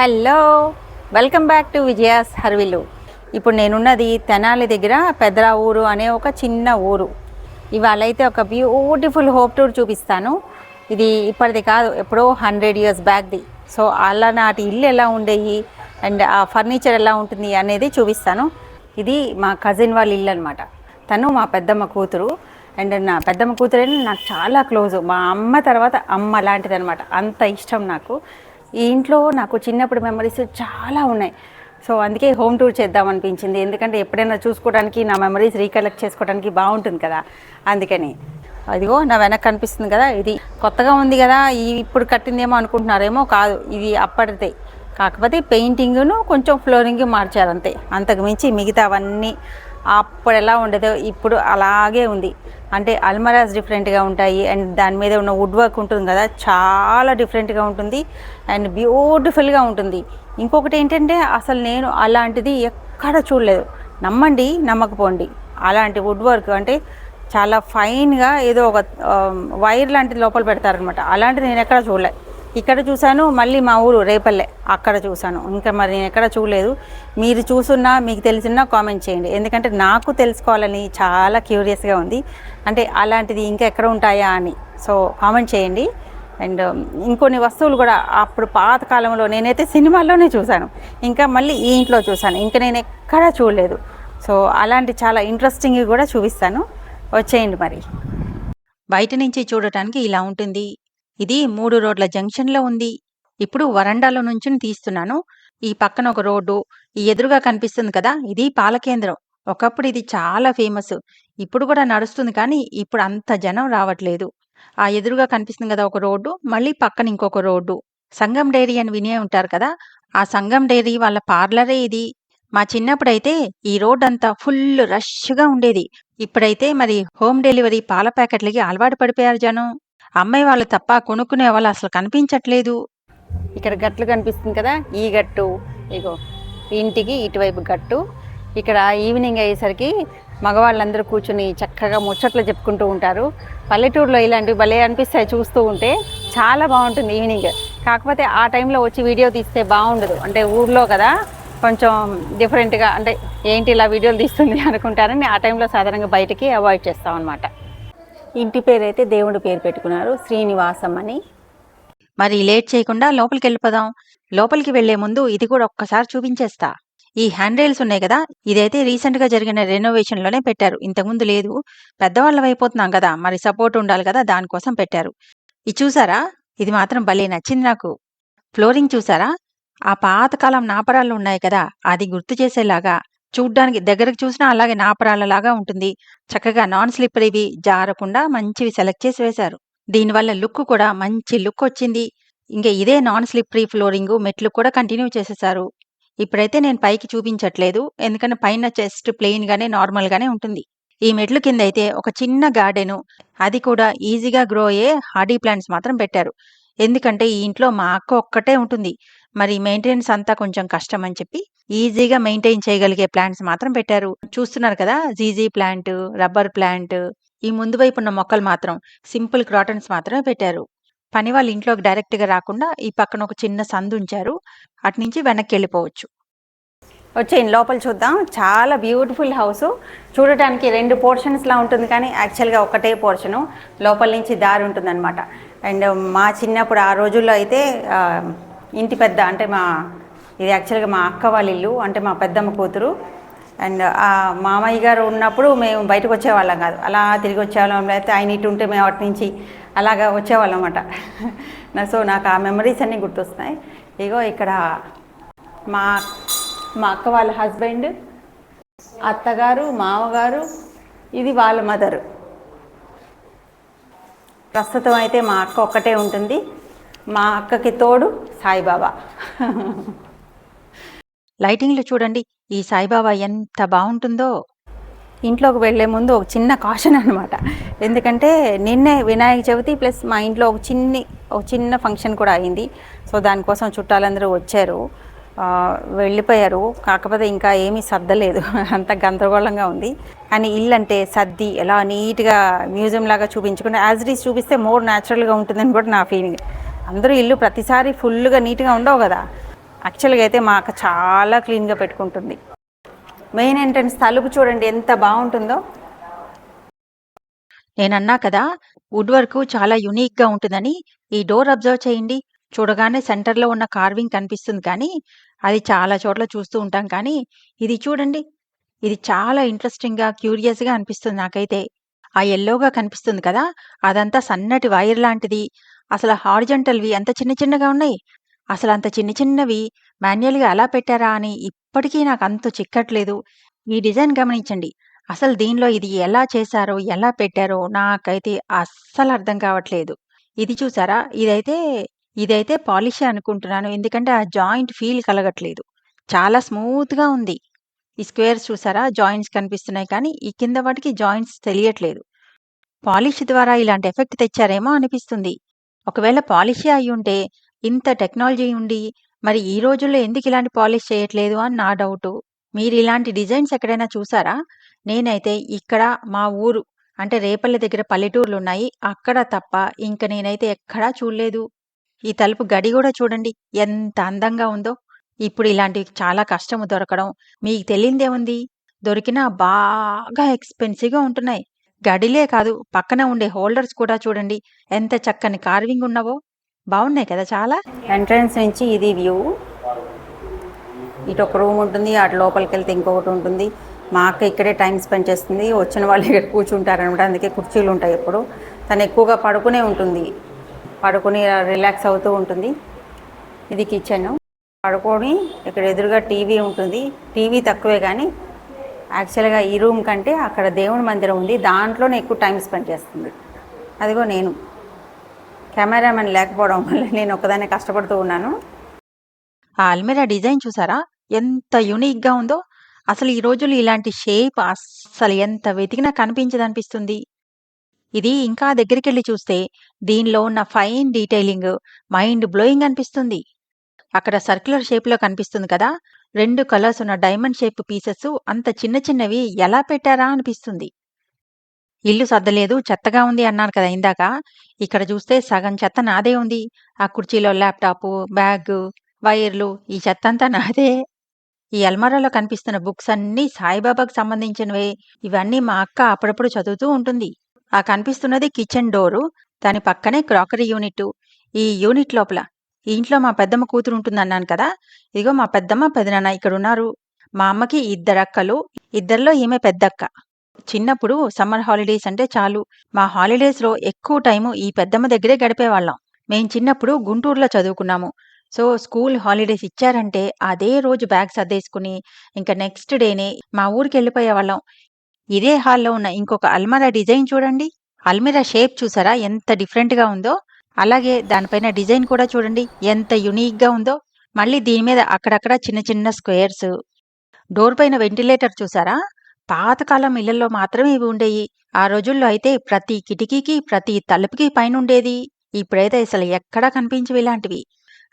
Hello welcome back to Vijaya's హర్విలు. ఇప్పుడు నేనున్నది తెనాలి దగ్గర పెదరా ఊరు అనే ఒక చిన్న ఊరు. ఇవాళ అయితే ఒక బ్యూటిఫుల్ హోప్ టూర్ చూపిస్తాను. ఇది ఇప్పటిది కాదు ఎప్పుడో హండ్రెడ్ ఇయర్స్ బ్యాక్ది సో అలా నాటి ఇల్లు ఎలా ఉండేవి అండ్ ఆ ఫర్నిచర్ ఎలా ఉంటుంది అనేది చూపిస్తాను. ఇది మా కజిన్ వాళ్ళ ఇల్లు అనమాట తను మా పెద్దమ్మ కూతురు అండ్ నా పెద్దమ్మ కూతురు నాకు చాలా క్లోజ్ మా అమ్మ తర్వాత అమ్మ లాంటిది అనమాట అంత ఇష్టం నాకు. ఈ ఇంట్లో నాకు చిన్నప్పుడు మెమరీస్ చాలా ఉన్నాయి. సో అందుకే హోమ్ టూర్ చేద్దాం అనిపించింది. ఎందుకంటే ఎప్పుడైనా చూసుకోవడానికి నా మెమరీస్ రీకలెక్ట్ చేసుకోవడానికి బాగుంటుంది కదా. అందుకని. అదిగో నా వెనక కనిపిస్తుంది కదా ఇది. కొత్తగా ఉంది కదా ఈ ఇప్పుడు కట్టిందేమో అనుకుంటున్నారేమో కాదు. ఇది అప్పటిదే. కాకపోతే పెయింటింగ్ను కొంచెం ఫ్లోరింగ్ మార్చారంతే అంతకుమించి అంతకు మించి మిగతా అవన్నీ అప్పుడు ఎలా ఉండేదో ఇప్పుడు అలాగే ఉంది. అంటే అల్మరాస్ డిఫరెంట్గా ఉంటాయి. అండ్ దాని మీద ఉన్న వుడ్ వర్క్ ఉంటుంది కదా చాలా డిఫరెంట్గా ఉంటుంది. అండ్ బ్యూటిఫుల్గా ఉంటుంది. ఇంకొకటి ఏంటంటే అసలు నేను అలాంటిది ఎక్కడ చూడలేదు. నమ్మండి నమ్మకపోండి. అలాంటి వుడ్ వర్క్ అంటే చాలా ఫైన్గా ఏదో ఒక వైర్ లాంటిది లోపల పెడతారనమాట అలాంటిది నేను ఎక్కడ చూడలేదు ఇక్కడ చూశాను మళ్ళీ మా ఊరు రేపల్లె. అక్కడ చూశాను. ఇంకా మరి నేను ఎక్కడ చూడలేదు. మీరు చూసున్నా మీకు తెలిసినా కామెంట్ చేయండి. ఎందుకంటే నాకు తెలుసుకోవాలని చాలా క్యూరియస్గా ఉంది. అంటే అలాంటిది ఇంకా ఎక్కడ ఉంటాయా అని. సో కామెంట్ చేయండి. అండ్ um, ఇంకొన్ని వస్తువులు కూడా అప్పుడు పాతకాలంలో నేనైతే సినిమాల్లోనే చూశాను. ఇంకా మళ్ళీ ఈ ఇంట్లో చూశాను. ఇంకా నేను ఎక్కడా చూడలేదు. సో అలాంటి చాలా ఇంట్రెస్టింగ్ కూడా చూపిస్తాను. వచ్చేయండి మరి. బయట నుంచి చూడటానికి ఇలా ఉంటుంది. ఇది మూడు రోడ్ల జంక్షన్లో ఉంది. ఇప్పుడు వరండాలో నుంచి తీస్తున్నాను. ఈ పక్కన ఒక రోడ్డు ఈ ఎదురుగా కనిపిస్తుంది కదా ఇది పాలకేంద్రం ఒకప్పుడు ఇది చాలా ఫేమస్. ఇప్పుడు కూడా నడుస్తుంది కానీ ఇప్పుడు అంత జనం రావట్లేదు. ఆ ఎదురుగా కనిపిస్తుంది కదా ఒక రోడ్డు మళ్ళీ పక్కన ఇంకొక రోడ్డు. సంగం డైరీ అని వినే ఉంటారు కదా ఆ సంగం డైరీ వాళ్ళ పార్లరే ఇది. మా చిన్నప్పుడైతే ఈ రోడ్ అంతా ఫుల్ రష్గా ఉండేది. ఇప్పుడైతే మరి హోమ్ డెలివరీ పాల ప్యాకెట్లకి అలవాటు పడిపోయారు జనం. అమ్మాయి వాళ్ళు తప్ప కొనుక్కునే వాళ్ళు అసలు కనిపించట్లేదు. ఇక్కడ గట్లు కనిపిస్తుంది కదా ఈ గట్టు ఇగో ఇంటికి ఇటువైపు గట్టు. ఇక్కడ ఈవినింగ్ అయ్యేసరికి మగవాళ్ళందరూ కూర్చుని చక్కగా ముచ్చట్లు చెప్పుకుంటూ ఉంటారు. పల్లెటూరులో ఇలాంటివి భలే అనిపిస్తాయి చూస్తూ ఉంటే చాలా బాగుంటుంది ఈవినింగ్ కాకపోతే ఆ టైంలో వచ్చి వీడియో తీస్తే బాగుండదు. అంటే ఊర్లో కదా కొంచెం డిఫరెంట్గా అంటే ఏంటి ఇలా వీడియోలు తీస్తుంది అనుకుంటారని ఆ టైంలో సాధారణంగా బయటికి అవాయిడ్ చేస్తాం అనమాట ఇంటి పేరు అయితే దేవుడి పేరు పెట్టుకున్నారు శ్రీనివాసం అని. మరి లేట్ చేయకుండా లోపలికి వెళ్ళిపోదాం. లోపలికి వెళ్ళే ముందు ఇది కూడా ఒక్కసారి చూపించేస్తా. ఈ హ్యాండ్ రైల్స్ ఉన్నాయి కదా ఇదైతే రీసెంట్గా జరిగిన రెనోవేషన్లోనే పెట్టారు. ఇంతకుముందు లేదు. పెద్దవాళ్ళం అయిపోతున్నాం కదా మరి సపోర్ట్ ఉండాలి కదా దానికోసం పెట్టారు. ఇది చూసారా? ఇది మాత్రం భలే నచ్చింది నాకు. ఫ్లోరింగ్ చూసారా? ఆ పాతకాలం నాపరాళ్ళు ఉన్నాయి కదా అది గుర్తు చేసేలాగా చూడ్డానికి దగ్గరకు చూసినా అలాగే నాపరాలలాగా ఉంటుంది. చక్కగా నాన్ స్లిప్పరీవి జారకుండా మంచివి సెలెక్ట్ చేసి వేశారు. దీనివల్ల లుక్ కూడా మంచి లుక్ వచ్చింది. ఇంకా ఇదే నాన్ స్లిప్పరీ ఫ్లోరింగ్ మెట్లు కూడా కంటిన్యూ చేసేసారు. ఇప్పుడైతే నేను పైకి చూపించట్లేదు. ఎందుకంటే పైన చెస్ట్ ప్లెయిన్ గానే నార్మల్ గానే ఉంటుంది. ఈ మెట్లు కింద అయితే ఒక చిన్న గార్డెను. అది కూడా ఈజీగా గ్రో అయ్యే హార్డీ ప్లాంట్స్ మాత్రం పెట్టారు. ఎందుకంటే ఈ ఇంట్లో మా అక్క ఒక్కటే ఉంటుంది. మరి మెయింటెనెన్స్ అంతా కొంచెం కష్టం అని చెప్పి ఈజీగా మెయింటైన్ చేయగలిగే ప్లాంట్స్ మాత్రం పెట్టారు. చూస్తున్నారు కదా జీజీ ప్లాంట్ రబ్బర్ ప్లాంట్ ఈ ముందు వైపు ఉన్న మొక్కలు మాత్రం సింపుల్ క్రాటన్స్ మాత్రమే పెట్టారు. పని వాళ్ళు ఇంట్లోకి డైరెక్ట్గా రాకుండా ఈ పక్కన ఒక చిన్న సందు ఉంచారు. అటు నుంచి వెనక్కి వెళ్ళిపోవచ్చు. వచ్చేయండి లోపల చూద్దాం. చాలా బ్యూటిఫుల్ హౌస్. చూడటానికి రెండు పోర్షన్స్లా ఉంటుంది కానీ యాక్చువల్గా ఒకటే పోర్షను. లోపల నుంచి దారి ఉంటుందన్నమాట. అండ్ మా చిన్నప్పుడు ఆ రోజుల్లో అయితే ఇంటి పెద్ద అంటే మా ఇది యాక్చువల్గా మా అక్క వాళ్ళ ఇల్లు అంటే మా పెద్దమ్మ కూతురు. అండ్ ఆ మామయ్య గారు ఉన్నప్పుడు మేము బయటకు వచ్చేవాళ్ళం కాదు. అలా తిరిగి వచ్చేవాళ్ళం. లేకపోతే ఆయన ఇటు ఉంటే మేము అటు నుంచి అలాగా వచ్చేవాళ్ళం అనమాట సో నాకు ఆ మెమరీస్ అన్నీ గుర్తొస్తున్నాయి. ఇగో ఇక్కడ మా మా అక్క వాళ్ళ హస్బెండ్ అత్తగారు మామగారు ఇది వాళ్ళ మదరు ప్రస్తుతం అయితే మా అక్క ఒక్కటే ఉంటుంది. మా అక్కకి తోడు సాయిబాబా. లైటింగ్లు చూడండి ఈ సాయిబాబా ఎంత బాగుంటుందో. ఇంట్లోకి వెళ్ళే ముందు ఒక చిన్న కాషన్ అనమాట ఎందుకంటే నిన్నే వినాయక చవితి ప్లస్ మా ఇంట్లో ఒక చిన్ని ఒక చిన్న ఫంక్షన్ కూడా అయింది. సో దానికోసం చుట్టాలందరూ వచ్చారు. వెళ్ళిపోయారు. కాకపోతే ఇంకా ఏమీ సర్దలేదు. అంత గందరగోళంగా ఉంది. కానీ ఇల్లు అంటే సర్ది ఎలా నీట్గా మ్యూజియం లాగా చూపించుకుంటే యాజ్ ఇట్ ఈస్ చూపిస్తే మోర్ న్యాచురల్గా ఉంటుందని కూడా నా ఫీలింగ్ అందరూ ఇల్లు ప్రతిసారి ఫుల్గా నీట్గా ఉండవు కదా. యాక్చువల్గా అయితే మా అక్క చాలా క్లీన్గా పెట్టుకుంటుంది. మెయిన్ ఎంట్రన్స్ తలుపు చూడండి ఎంత బాగుంటుందో. నేనన్నా కదా వుడ్ వర్క్ చాలా యునిక్గా ఉంటుందని ఈ డోర్ అబ్జర్వ్ చేయండి. చూడగానే సెంటర్లో ఉన్న కార్వింగ్ కనిపిస్తుంది కానీ అది చాలా చోట్ల చూస్తూ ఉంటాం కానీ ఇది చూడండి. ఇది చాలా ఇంట్రెస్టింగ్గా క్యూరియస్గా అనిపిస్తుంది నాకైతే. ఆ ఎల్లోగా కనిపిస్తుంది కదా అదంతా సన్నటి వైర్ లాంటిది. అసలు హారిజంటల్వి ఎంత చిన్న చిన్నగా ఉన్నాయి అసలు అంత చిన్న చిన్నవి మాన్యువల్గా ఎలా పెట్టారా అని ఇప్పటికీ నాకు అంత చిక్కట్లేదు ఈ డిజైన్ గమనించండి అసలు దీనిలో ఇది ఎలా చేశారో, ఎలా పెట్టారో నాకైతే అస్సలు అర్థం కావట్లేదు. ఇది చూసారా? ఇదైతే ఇదైతే పాలిషే అనుకుంటున్నాను. ఎందుకంటే ఆ జాయింట్ ఫీల్ కలగట్లేదు. చాలా స్మూత్‌గా ఉంది. ఈ స్క్వేర్స్ చూసారా? జాయింట్స్ కనిపిస్తున్నాయి కానీ, ఈ కింద వాటికి జాయింట్స్ తెలియట్లేదు. పాలిష్ ద్వారా ఇలాంటి ఎఫెక్ట్ తెచ్చారేమో అనిపిస్తుంది. ఒకవేళ పాలిషే ఉంటే ఇంత టెక్నాలజీ ఉండి, మరి ఈ రోజుల్లో ఎందుకు ఇలాంటి పాలిష్ చేయట్లేదు అని నా డౌటు. మీరు ఇలాంటి డిజైన్స్ ఎక్కడైనా చూసారా? నేనైతే ఇక్కడ మా ఊరు అంటే రేపల్లె దగ్గర పల్లెటూర్లు ఉన్నాయి అక్కడ తప్ప ఇంక నేనైతే ఎక్కడా చూడలేదు. ఈ తలుపు గడి కూడా చూడండి ఎంత అందంగా ఉందో. ఇప్పుడు ఇలాంటివి చాలా కష్టము దొరకడం. మీకు తెలియదేముంది దొరికినా బాగా ఎక్స్‌పెన్సివ్‌గా ఉంటున్నాయి. గడిలే కాదు పక్కన ఉండే హోల్డర్స్ కూడా చూడండి ఎంత చక్కని కార్వింగ్ ఉన్నవో. బాగున్నాయి కదా చాలా? ఎంట్రన్స్ నుంచి ఇది వ్యూ. ఇటు ఒక రూమ్ ఉంటుంది అటు లోపలికి వెళ్తే ఇంకొకటి ఉంటుంది. మా అక్క ఇక్కడే టైం స్పెండ్ చేస్తుంది వచ్చిన వాళ్ళు ఇక్కడ కూర్చుంటారనమాట అందుకే కుర్చీలు ఉంటాయి ఎప్పుడు. తను ఎక్కువగా పడుకునే ఉంటుంది పడుకుని రిలాక్స్ అవుతూ ఉంటుంది. ఇది కిచెన్. పడుకొని ఇక్కడ ఎదురుగా టీవీ ఉంటుంది టీవీ తక్కువే కానీ యాక్చువల్గా ఈ రూమ్ కంటే అక్కడ దేవుడి మందిరం ఉంది దాంట్లోనే ఎక్కువ టైం స్పెండ్ చేస్తుంది అదిగో నేను కెమెరామెన్ లేకపోవడం వల్ల నేను ఒకదాన్ని కష్టపడుతూ ఉన్నాను ఆ అల్మిరా డిజైన్ చూసారా? ఎంత యూనిక్‌గా ఉందో. అసలు ఈ రోజుల్లో ఇలాంటి షేప్ అస్సలు ఎంత వెతికినా కనిపించదనిపిస్తుంది. ఇది ఇంకా దగ్గరికి వెళ్ళి చూస్తే దీనిలో ఉన్న ఫైన్ డీటెయిలింగ్ మైండ్ బ్లోయింగ్ అనిపిస్తుంది. అక్కడ సర్క్యులర్ షేప్‌లో కనిపిస్తుంది కదా! రెండు కలర్స్ ఉన్న డైమండ్ షేప్ పీసెస్ అంత చిన్న చిన్నవి ఎలా పెట్టారా అనిపిస్తుంది. ఇల్లు సర్దలేదు చెత్తగా ఉంది అన్నాను కదా ఇందాక. ఇక్కడ చూస్తే సగం చెత్త నాదే ఉంది. ఆ కుర్చీలో ల్యాప్టాప్ బ్యాగ్ వైర్లు ఈ చెత్త అంతా నాదే. ఈ అల్మారాలో కనిపిస్తున్న బుక్స్ అన్నీ సాయిబాబాకు సంబంధించినవే. ఇవన్నీ మా అక్క అప్పుడప్పుడు చదువుతూ ఉంటుంది. ఆ కనిపిస్తున్నది కిచెన్ డోరు. దాని పక్కనే క్రాకరీ యూనిట్ ఈ యూనిట్ లోపల ఈ ఇంట్లో మా పెద్దమ్మ కూతురు ఉంటుందన్నాను కదా! ఇదిగో మా పెద్దమ్మ, పెదనాన్న ఇక్కడున్నారు. మా అమ్మకి ఇద్దరక్కలు. ఇద్దరిలో ఈమె పెద్దక్క. చిన్నప్పుడు సమ్మర్ హాలిడేస్ అంటే చాలు మా హాలిడేస్‌లో ఎక్కువ టైము ఈ పెద్దమ్మ దగ్గరే గడిపేవాళ్ళం. మేం చిన్నప్పుడు గుంటూరులో చదువుకున్నాము. సో, స్కూల్ హాలిడేస్ ఇచ్చారంటే అదే రోజు బ్యాగ్ సర్దేసుకుని ఇంకా నెక్స్ట్ డేనే మా ఊరికి వెళ్ళిపోయేవాళ్ళం ఇదే హాల్‌లో ఉన్న ఇంకొక అల్మారా డిజైన్ చూడండి. అల్మిరా షేప్ చూసారా ఎంత డిఫరెంట్‌గా ఉందో? అలాగే దానిపైన డిజైన్ కూడా చూడండి ఎంత యునీక్గా ఉందో? మళ్ళీ దీని మీద అక్కడక్కడ చిన్న చిన్న స్క్వేర్స్. డోర్ పైన వెంటిలేటర్ చూసారా? పాతకాలం ఇళ్ళలో మాత్రమే ఇవి ఉండేవి ఆ రోజుల్లో అయితే ప్రతి కిటికీకి, ప్రతి తలుపుకి పైన ఉండేది ఇప్పుడైతే అసలు ఎక్కడా కనిపించవి ఇలాంటివి.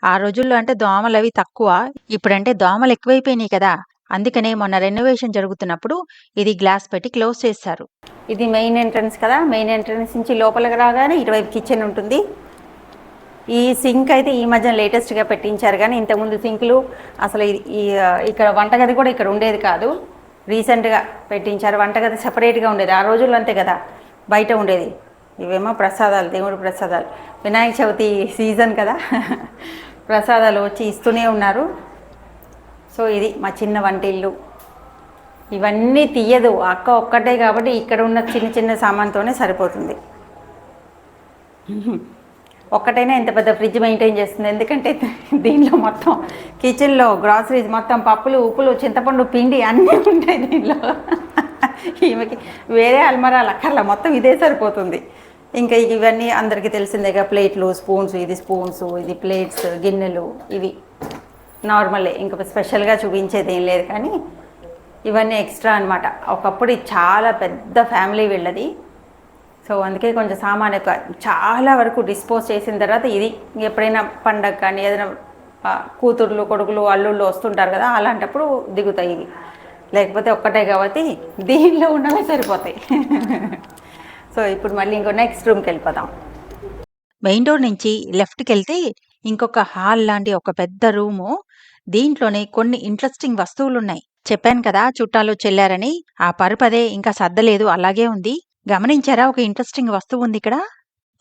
ఆ రోజుల్లో అంటే దోమలు అవి తక్కువ. ఇప్పుడంటే దోమలు ఎక్కువైపోయినాయి కదా! అందుకనే మొన్న రెనోవేషన్ జరుగుతున్నప్పుడు ఇది గ్లాస్ పెట్టి క్లోజ్ చేశారు. ఇది మెయిన్ ఎంట్రన్స్ కదా మెయిన్ ఎంట్రన్స్ నుంచి లోపలికి రాగానే ఇటువైపు కిచెన్ ఉంటుంది ఈ సింక్ అయితే ఈ మధ్య లేటెస్ట్గా పెట్టించారు కానీ ఇంతకుముందు సింకులు అసలు ఈ- ఇక్కడ వంటగది కూడా ఇక్కడ ఉండేది కాదు. రీసెంట్గా పెట్టించారు. వంటగది సపరేట్గా ఉండేది. ఆ రోజుల్లో అంతే కదా. బయట ఉండేది. ఇవేమో ప్రసాదాలు దేవుడి ప్రసాదాలు. వినాయక చవితి సీజన్ కదా. ప్రసాదాలు వచ్చి ఇస్తూనే ఉన్నారు. సో ఇది మా చిన్న వంటిల్లు. ఇవన్నీ తీయదు. అక్క ఒక్కటే కాబట్టి ఇక్కడ ఉన్న చిన్న చిన్న సామాన్తోనే సరిపోతుంది. ఒక్కటైనా ఇంత పెద్ద ఫ్రిడ్జ్ మెయింటైన్ చేస్తుంది. ఎందుకంటే దీనిలో మొత్తం కిచెన్లో గ్రాసరీస్ మొత్తం పప్పులు ఉప్పులు చింతపండు పిండి అన్నీ ఉంటాయి దీనిలో. ఈమెకి వేరే అల్మరాలు అక్కర్లా మొత్తం ఇదే సరిపోతుంది. ఇంకా ఇవన్నీ అందరికీ తెలిసిందేగా ప్లేట్లు స్పూన్స్ ఇది స్పూన్స్ ఇది ప్లేట్స్ గిన్నెలు ఇవి. నార్మలే ఇంకా స్పెషల్గా చూపించేది ఏం లేదు కానీ ఇవన్నీ ఎక్స్ట్రా అన్నమాట. ఒకప్పుడు చాలా పెద్ద ఫ్యామిలీ వీళ్ళది. సో అందుకే కొంచెం సామాన్య చాలా వరకు డిస్పోజ్ చేసిన తర్వాత ఇది ఎప్పుడైనా పండగ కానీ ఏదైనా కూతుర్లు కొడుకులు అల్లుళ్ళు వస్తుంటారు కదా అలాంటప్పుడు దిగుతాయి ఇవి. లేకపోతే ఒక్కటే కాబట్టి దీనిలో ఉన్నవే సరిపోతాయి. సో ఇప్పుడు మళ్ళీ ఇంకో నెక్స్ట్ రూమ్కి వెళ్ళిపోదాం. మెయిన్ డోర్ నుంచి లెఫ్ట్‌కెళ్తే ఇంకొక హాల్ లాంటి ఒక పెద్ద రూము దీంట్లోనే కొన్ని ఇంట్రెస్టింగ్ వస్తువులు ఉన్నాయి చెప్పాను కదా చుట్టాలు చెల్లారని. ఆ పరుపదే ఇంకా సర్దలేదు అలాగే ఉంది. గమనించారా? ఒక ఇంట్రెస్టింగ్ వస్తువు ఉంది ఇక్కడ.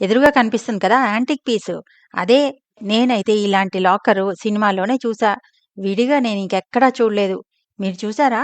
ఎదురుగా కనిపిస్తుంది కదా యాంటిక్ పీస్ అదే నేనైతే ఇలాంటి లాకరు సినిమాలోనే చూసా. విడిగా నేను ఇంకెక్కడా చూడలేదు. మీరు చూసారా?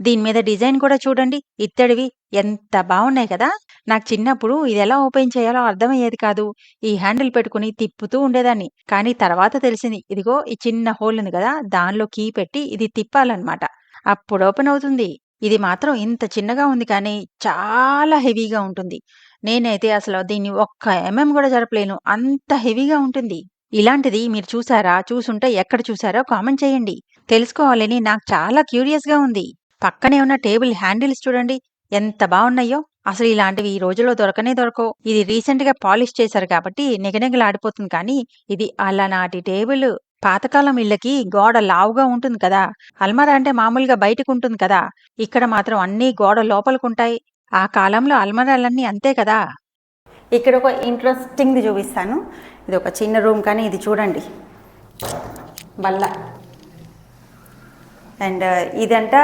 దీని మీద డిజైన్ కూడా చూడండి. ఇత్తడివి ఎంత బాగున్నాయి కదా. నాకు చిన్నప్పుడు ఇది ఎలా ఓపెన్ చేయాలో అర్థమయ్యేది కాదు. ఈ హ్యాండిల్ పెట్టుకుని తిప్పుతూ ఉండేదాన్ని. కానీ తర్వాత తెలిసింది ఇదిగో ఈ చిన్న హోల్ ఉంది కదా దానిలో కీ పెట్టి ఇది తిప్పాలన్నమాట. అప్పుడు ఓపెన్ అవుతుంది. ఇది మాత్రం ఇంత చిన్నగా ఉంది కానీ చాలా హెవీగా ఉంటుంది. నేనైతే అసలు దీన్ని ఒక్క ఎంఎం కూడా జరపలేను. అంత హెవీగా ఉంటుంది. ఇలాంటిది మీరు చూసారా? చూసుంటే ఎక్కడ చూసారో కామెంట్ చేయండి. తెలుసుకోవాలని నాకు చాలా క్యూరియస్గా ఉంది. పక్కనే ఉన్న టేబుల్ హ్యాండిల్స్ చూడండి. ఎంత బాగున్నాయో. అసలు ఇలాంటివి ఈ రోజుల్లో దొరకనే దొరకవు. ఇది రీసెంట్గా పాలిష్ చేశారు కాబట్టి నిగనిగలాడిపోతుంది కానీ ఇది అలా నాటి టేబుల్. పాతకాలం ఇళ్ళకి గోడ లావుగా ఉంటుంది కదా. అల్మారా అంటే మామూలుగా బయటకు ఉంటుంది కదా. ఇక్కడ మాత్రం అన్ని గోడ లోపలికుంటాయి. ఆ కాలంలో అల్మరాలన్నీ అంతే కదా. ఇక్కడ ఒక ఇంట్రెస్టింగ్ది చూపిస్తాను. ఇది ఒక చిన్న రూమ్ కానీ ఇది చూడండి. బల్ల. అండ్ ఇదంట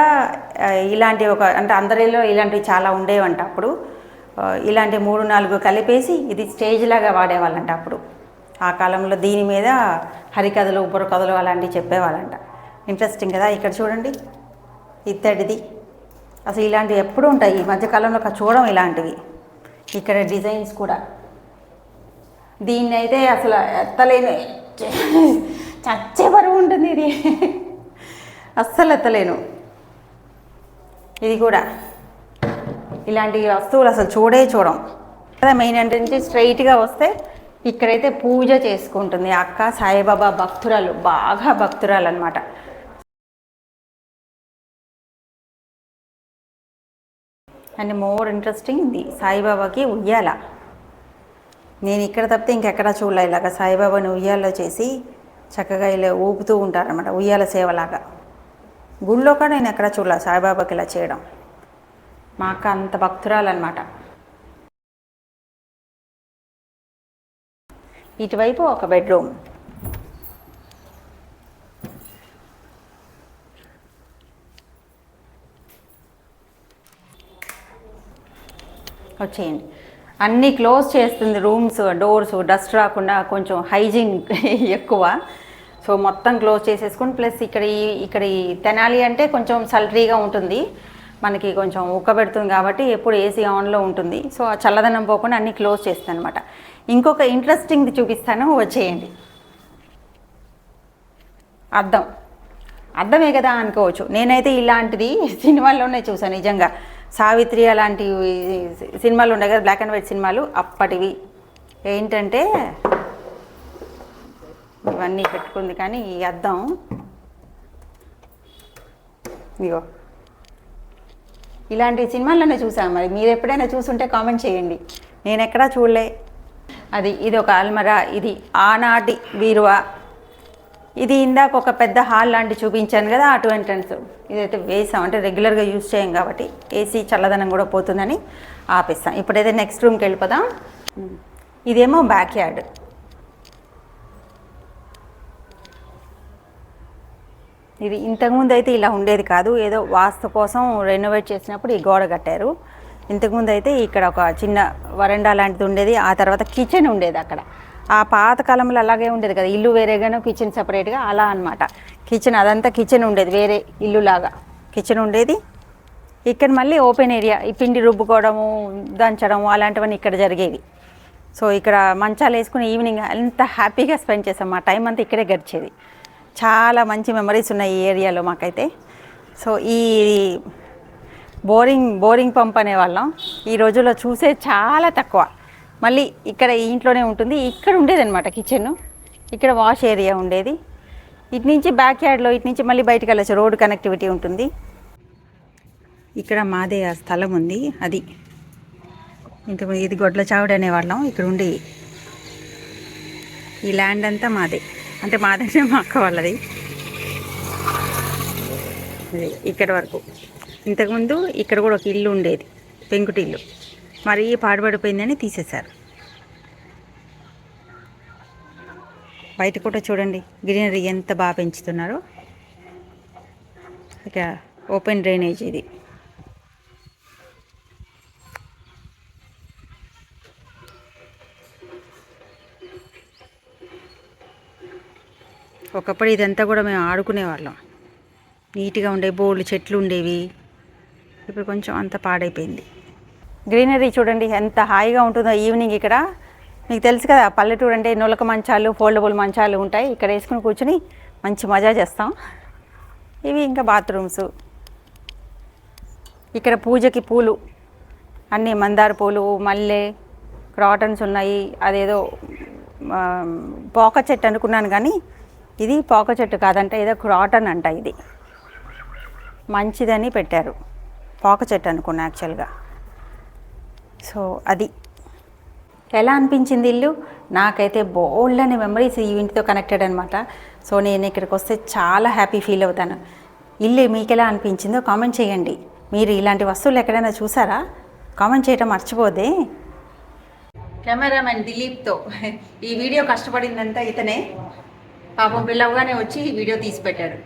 ఇలాంటి ఒక అంటే అందరిలో ఇలాంటివి చాలా ఉండేవంట అప్పుడు. ఇలాంటి మూడు నాలుగు కలిపేసి ఇది స్టేజ్ లాగా వాడేవాళ్ళంట అప్పుడు. ఆ కాలంలో దీని మీద హరికథలు బుర్రకథలు అలాంటివి చెప్పేవాళ్ళంట. ఇంట్రెస్టింగ్ కదా? ఇక్కడ చూడండి. ఇత్తడిది. అసలు ఇలాంటివి ఎప్పుడు ఉంటాయి. ఈ మధ్యకాలంలో చూడడం ఇలాంటివి. ఇక్కడ డిజైన్స్ కూడా. దీన్ని అయితే అసలు ఎత్తలేను చచ్చే బరువు ఉంటుంది ఇది. అస్సలు ఎత్తలేను. ఇది కూడా. ఇలాంటి వస్తువులు అసలు చూడే చూడం. కదా మెయిన్ ఏంటంటే స్ట్రైట్గా వస్తే ఇక్కడైతే పూజ చేసుకుంటుంది అక్క సాయిబాబా భక్తురాలు బాగా భక్తురాలు అనమాట అండ్ మోర్ ఇంట్రెస్టింగ్ ఇది సాయిబాబాకి ఉయ్యాల. నేను ఇక్కడ తప్పితే ఇంకెక్కడా చూడలే ఇలాగా. సాయిబాబాని ఉయ్యాల్లో చేసి చక్కగా ఇలా ఊపుతూ ఉంటారనమాట ఉయ్యాల సేవలాగా. గుళ్ళో కూడా నేను ఎక్కడ చూడలే సాయిబాబాకి ఇలా చేయడం. మా అక్క అంత భక్తురాలన్నమాట. ఇటువైపు ఒక బెడ్రూమ్. వచ్చేయండి. అన్నీ క్లోజ్ చేస్తుంది రూమ్స్ డోర్స్ డస్ట్ రాకుండా కొంచెం హైజీన్ ఎక్కువ. సో మొత్తం క్లోజ్ చేసేసుకుని ప్లస్ ఇక్కడ ఈ ఇక్కడ తెనాలి అంటే కొంచెం సల్టరీగా ఉంటుంది. మనకి కొంచెం ఉక్కబెడుతుంది కాబట్టి ఎప్పుడు ఏసీ ఆన్లో ఉంటుంది. సో ఆ చల్లదనం పోకుండా అన్నీ క్లోజ్ చేస్తాను అనమాట ఇంకొక ఇంట్రెస్టింగ్ది చూపిస్తాను. వచ్చేయండి. అర్థం. అర్థమే కదా అనుకోవచ్చు. నేనైతే ఇలాంటిది సినిమాల్లోనే చూసాను నిజంగా. సావిత్రి అలాంటి సినిమాలు ఉండే కదా బ్లాక్ అండ్ వైట్ సినిమాలు. అప్పటివి. ఏంటంటే ఇవన్నీ పెట్టుకుంది కానీ ఈ అద్దం. ఇగో ఇలాంటి సినిమాలను చూసాం మరి. మీరు ఎప్పుడైనా చూసుంటే కామెంట్ చేయండి. నేను ఎక్కడా చూడలే. అది ఇది ఒక అల్మరా. ఇది ఆనాటి బీరువా. ఇది ఇందాక ఒక పెద్ద హాల్ లాంటి చూపించాను కదా అటు ఎంట్రన్స్. ఇదైతే వేసాం. అంటే రెగ్యులర్గా యూజ్ చేయం కాబట్టి. ఏసీ చల్లదనం కూడా పోతుందని ఆపేస్తాం ఇప్పుడైతే నెక్స్ట్ రూమ్కి వెళ్ళిపోదాం. ఇదేమో బ్యాక్ యార్డ్ ఇది ఇంతకుముందు అయితే ఇలా ఉండేది కాదు. ఏదో వాస్తు కోసం రెనోవేట్ చేసినప్పుడు ఈ గోడ కట్టారు. ఇంతకుముందు అయితే ఇక్కడ ఒక చిన్న వరండా లాంటిది ఉండేది. ఆ తర్వాత కిచెన్ ఉండేది అక్కడ. ఆ పాత కాలంలో అలాగే ఉండేది కదా. ఇల్లు వేరేగాను కిచెన్ సపరేట్గా అలా అనమాట కిచెన్ అదంతా కిచెన్ ఉండేది. వేరే ఇల్లు లాగా కిచెన్ ఉండేది. ఇక్కడ మళ్ళీ ఓపెన్ ఏరియా ఈ పిండి రుబ్బుకోవడము దంచడము అలాంటివన్నీ ఇక్కడ జరిగేవి. సో ఇక్కడ మంచాలు వేసుకుని ఈవినింగ్ అంత హ్యాపీగా స్పెండ్ చేసాం మా టైం అంతా ఇక్కడే గడిచేది. చాలా మంచి మెమరీస్ ఉన్నాయి ఈ ఏరియాలో మాకైతే. సో ఈ బోరింగ్ బోరింగ్ పంప్ అనేవాళ్ళం ఈ రోజుల్లో చూసే చాలా తక్కువ. మళ్ళీ ఇక్కడ ఈ ఇంట్లోనే ఉంటుంది. ఇక్కడ ఉండేదన్నమాట కిచెన్ ఇక్కడ వాష్ ఏరియా ఉండేది. ఇటు నుంచి బ్యాక్ యార్డ్లో ఇటు నుంచి మళ్ళీ బయటకు వెళ్ళచ్చు. రోడ్ కనెక్టివిటీ ఉంటుంది. ఇక్కడ మాదే ఆ స్థలం ఉంది. అది. ఇంత ఇది గొడ్ల చావుడు అనేవాళ్ళం ఇక్కడ ఉండి ఈ ల్యాండ్ అంతా మాదే. అంటే మాదంటే మా అక్క వాళ్ళది. అది ఇక్కడ వరకు. ఇంతకుముందు ఇక్కడ కూడా ఒక ఇల్లు ఉండేది పెంకుటిల్లు మరీ పాడుపడిపోయిందని తీసేశారు. బయట కూడా చూడండి గ్రీనరీ ఎంత బాగా పెంచుతున్నారో. ఇక ఓపెన్ డ్రైనేజ్ ఇది. ఒకప్పుడు ఇదంతా కూడా మేము ఆడుకునేవాళ్ళం నీట్గా ఉండే బోర్డు చెట్లు ఉండేవి. ఇప్పుడు కొంచెం అంత పాడైపోయింది. గ్రీనరీ చూడండి ఎంత హాయిగా ఉంటుందో ఈవినింగ్ ఇక్కడ. మీకు తెలుసు కదా పల్లెటూరు అంటే నులక మంచాలు ఫోల్డబుల్ మంచాలు ఉంటాయి. ఇక్కడ వేసుకుని కూర్చుని మంచి మజా చేస్తాం. ఇవి ఇంకా బాత్రూమ్స్. ఇక్కడ పూజకి పూలు అన్ని మందార పూలు మల్లె క్రాటన్స్ ఉన్నాయి. అదేదో పోక చెట్టు అనుకున్నాను కానీ ఇది పోక చెట్టు కాదంట ఏదో క్రాటన్ అంట ఇది. మంచిదని పెట్టారు. పోక చెట్టు అనుకున్నా యాక్చువల్గా. సో అది. ఎలా అనిపించింది ఇల్లు? నాకైతే బోల్డ్ అనే మెమరీస్ ఈ ఇంటితో కనెక్టెడ్ అనమాట సో నేను ఇక్కడికి వస్తే చాలా హ్యాపీ ఫీల్ అవుతాను. ఇల్లు మీకు ఎలా అనిపించిందో కామెంట్ చేయండి. మీరు ఇలాంటి వస్తువులు ఎక్కడైనా చూసారా? కామెంట్ చేయటం మర్చిపోదే. కెమెరామెన్ దిలీప్తో. ఈ వీడియో కష్టపడిందంతా ఇతనే. పాపం పిల్లవగానే వచ్చి వీడియో తీసి పెట్టాడు